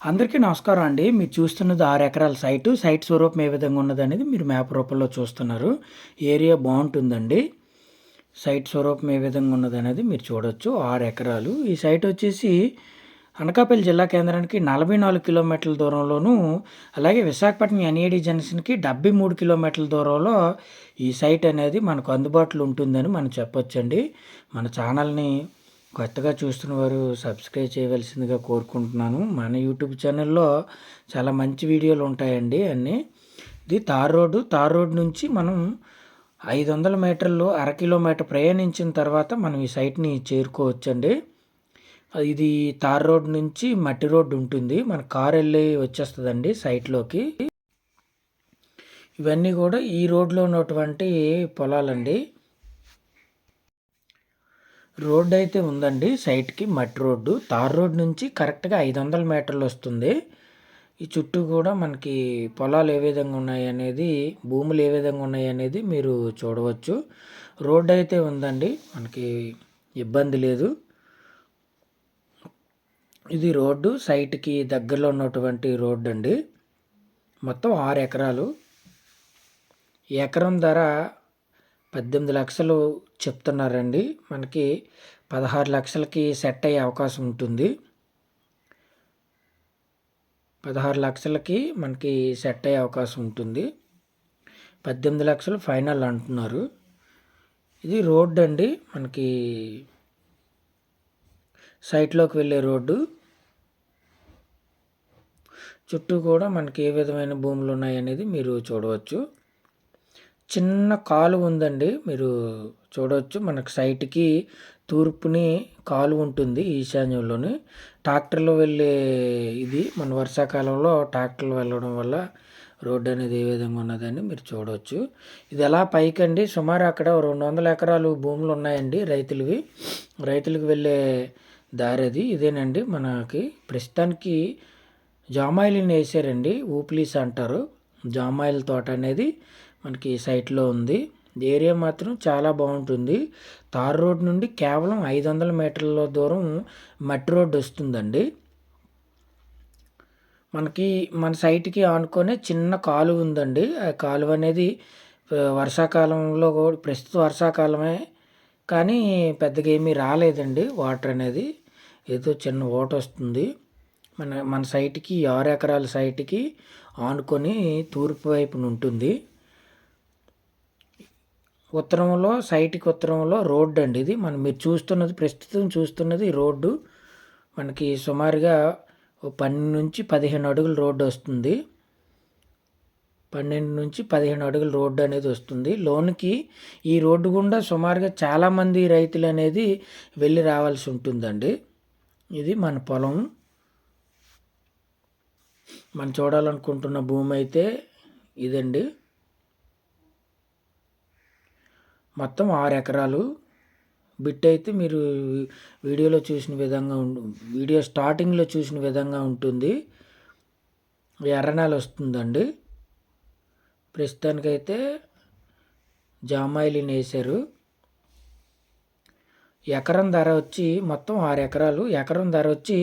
అందరికీ నమస్కారం అండి. మీరు చూస్తున్నది ఆరు ఎకరాల సైటు. సైట్ స్వరూపం ఏ విధంగా ఉన్నది అనేది మీరు మ్యాప్ రూపంలో చూస్తున్నారు. ఏరియా బాగుంటుందండి. సైట్ స్వరూపం ఏ విధంగా ఉన్నది అనేది మీరు చూడొచ్చు. ఆరు ఎకరాలు. ఈ సైట్ వచ్చేసి అనకాపల్లి జిల్లా కేంద్రానికి నలభై నాలుగు కిలోమీటర్ల దూరంలోనూ అలాగే విశాఖపట్నం ఎన్ఏడి జంక్షన్కి డెబ్బై మూడు కిలోమీటర్ల దూరంలో ఈ సైట్ అనేది మనకు అందుబాటులో ఉంటుందని మనం చెప్పొచ్చండి. మన ఛానల్ని కొత్తగా చూస్తున్న వారు సబ్స్క్రైబ్ చేయవలసిందిగా కోరుకుంటున్నాను. మన యూట్యూబ్ ఛానల్లో చాలా మంచి వీడియోలు ఉంటాయండి అన్నీ. ఇది తార్ రోడ్డు. తార్ రోడ్ నుంచి మనం ఐదు వందల మీటర్లు అర కిలోమీటర్ ప్రయాణించిన తర్వాత మనం ఈ సైట్ని చేరుకోవచ్చండి. ఇది తార్ రోడ్ నుంచి మట్టి రోడ్డు ఉంటుంది. మన కార్ వెళ్ళి వచ్చేస్తుందండి సైట్లోకి. ఇవన్నీ కూడా ఈ రోడ్లో ఉన్నటువంటి పొలాలండి. రోడ్డు అయితే ఉందండి సైట్కి మట్టి రోడ్డు. తార్ రోడ్ నుంచి కరెక్ట్గా ఐదు వందల మీటర్లు వస్తుంది. ఈ చుట్టూ కూడా మనకి పొలాలు ఏ విధంగా ఉన్నాయి అనేది భూములు ఏ విధంగా ఉన్నాయి అనేది మీరు చూడవచ్చు. రోడ్డు అయితే ఉందండి మనకి ఇబ్బంది లేదు. ఇది రోడ్డు సైట్కి దగ్గరలో ఉన్నటువంటి రోడ్డు అండి. మొత్తం ఆరు ఎకరాలు. ఎకరం ధర పద్దెనిమిది లక్షలు చెప్తున్నారండి. మనకి పదహారు లక్షలకి సెట్ అయ్యే అవకాశం ఉంటుంది. పదహారు లక్షలకి మనకి సెట్ అయ్యే అవకాశం ఉంటుంది. పద్దెనిమిది లక్షలు ఫైనల్ అంటున్నారు. ఇది రోడ్డు అండి. మనకి సైట్లోకి వెళ్ళే రోడ్డు. చుట్టూ కూడా మనకి ఏ విధమైన భూములు ఉన్నాయనేది మీరు చూడవచ్చు. చిన్న కాలు ఉందండి. మీరు చూడవచ్చు మనకు సైట్కి తూర్పుని కాలు ఉంటుంది ఈశాన్యంలోని. ట్రాక్టర్లు వెళ్ళే ఇది మన వర్షాకాలంలో ట్రాక్టర్లు వెళ్ళడం వల్ల రోడ్డు అనేది ఏ విధంగా ఉన్నదని మీరు చూడవచ్చు ఇది ఎలా పైకండి? సుమారు అక్కడ రెండు వందల ఎకరాలు భూములు ఉన్నాయండి రైతులవి. రైతులకు వెళ్ళే దారి అది. ఇదేనండి మనకి ప్రస్తుతానికి జామాయిలిని వేసారండి ఊప్లీస్ అంటారు. జామాయిల తోట అనేది మనకి సైట్లో ఉంది. ఏరియా మాత్రం చాలా బాగుంటుంది. తార్ రోడ్ నుండి కేవలం ఐదు వందల మీటర్ల దూరం మట్టి రోడ్డు వస్తుందండి. మనకి మన సైట్కి ఆనుకొని చిన్న కాలువ ఉందండి. ఆ కాలువ అనేది వర్షాకాలంలో కూడా ప్రస్తుత వర్షాకాలమే కానీ పెద్దగా ఏమీ రాలేదండి వాటర్ అనేది. ఏదో చిన్న ఓట వస్తుంది. మన మన సైట్కి ఆరు ఎకరాల సైట్కి ఆనుకొని తూర్పు వైపున ఉంటుంది. ఉత్తరంలో సైట్కి ఉత్తరంలో రోడ్డు అండి ఇది. మనం మీరు చూస్తున్నది ప్రస్తుతం చూస్తున్నది రోడ్డు. మనకి సుమారుగా పన్నెండు నుంచి పదిహేను అడుగుల రోడ్డు వస్తుంది. పన్నెండు నుంచి పదిహేను అడుగుల రోడ్డు అనేది వస్తుంది. లోనికి ఈ రోడ్డు గుండా సుమారుగా చాలామంది రైతులు అనేది వెళ్ళి రావాల్సి ఉంటుందండి. ఇది మన పొలం. మనం చూడాలనుకుంటున్న భూమి అయితే ఇదండి. మొత్తం ఆరు ఎకరాలు. బిట్ అయితే మీరు వీడియోలో చూసిన విధంగా వీడియో స్టార్టింగ్లో చూసిన విధంగా ఉంటుంది. ఎర్రనాలు వస్తుందండి. ప్రస్తుతానికైతే జామాయిలిని వేశారు ఎకరం ధర వచ్చి మొత్తం ఆరు ఎకరాలు. ఎకరం ధర వచ్చి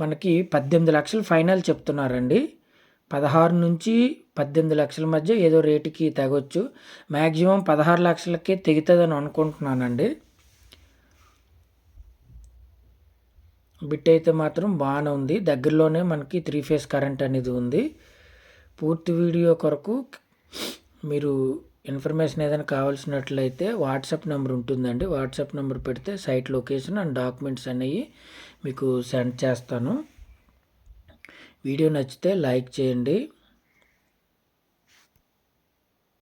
మనకి పద్దెనిమిది లక్షలు ఫైనల్ చెప్తున్నారండి. పదహారు నుంచి పద్దెనిమిది లక్షల మధ్య ఏదో రేటుకి తెగొచ్చు. మ్యాక్సిమం పదహారు లక్షలకే తెగుతుందని అనుకుంటున్నానండి. బిట్ అయితే మాత్రం బాగానే ఉంది. దగ్గరలోనే మనకి త్రీ ఫేస్ కరెంట్ అనేది ఉంది. పూర్తి వీడియో కొరకు మీరు ఇన్ఫర్మేషన్ ఏదైనా కావాల్సినట్లయితే వాట్సాప్ నెంబర్ ఉంటుందండి. వాట్సాప్ నెంబర్ పెడితే సైట్ లొకేషన్ అండ్ డాక్యుమెంట్స్ అనేవి మీకు సెండ్ చేస్తాను. వీడియో నచ్చితే లైక్ చేయండి.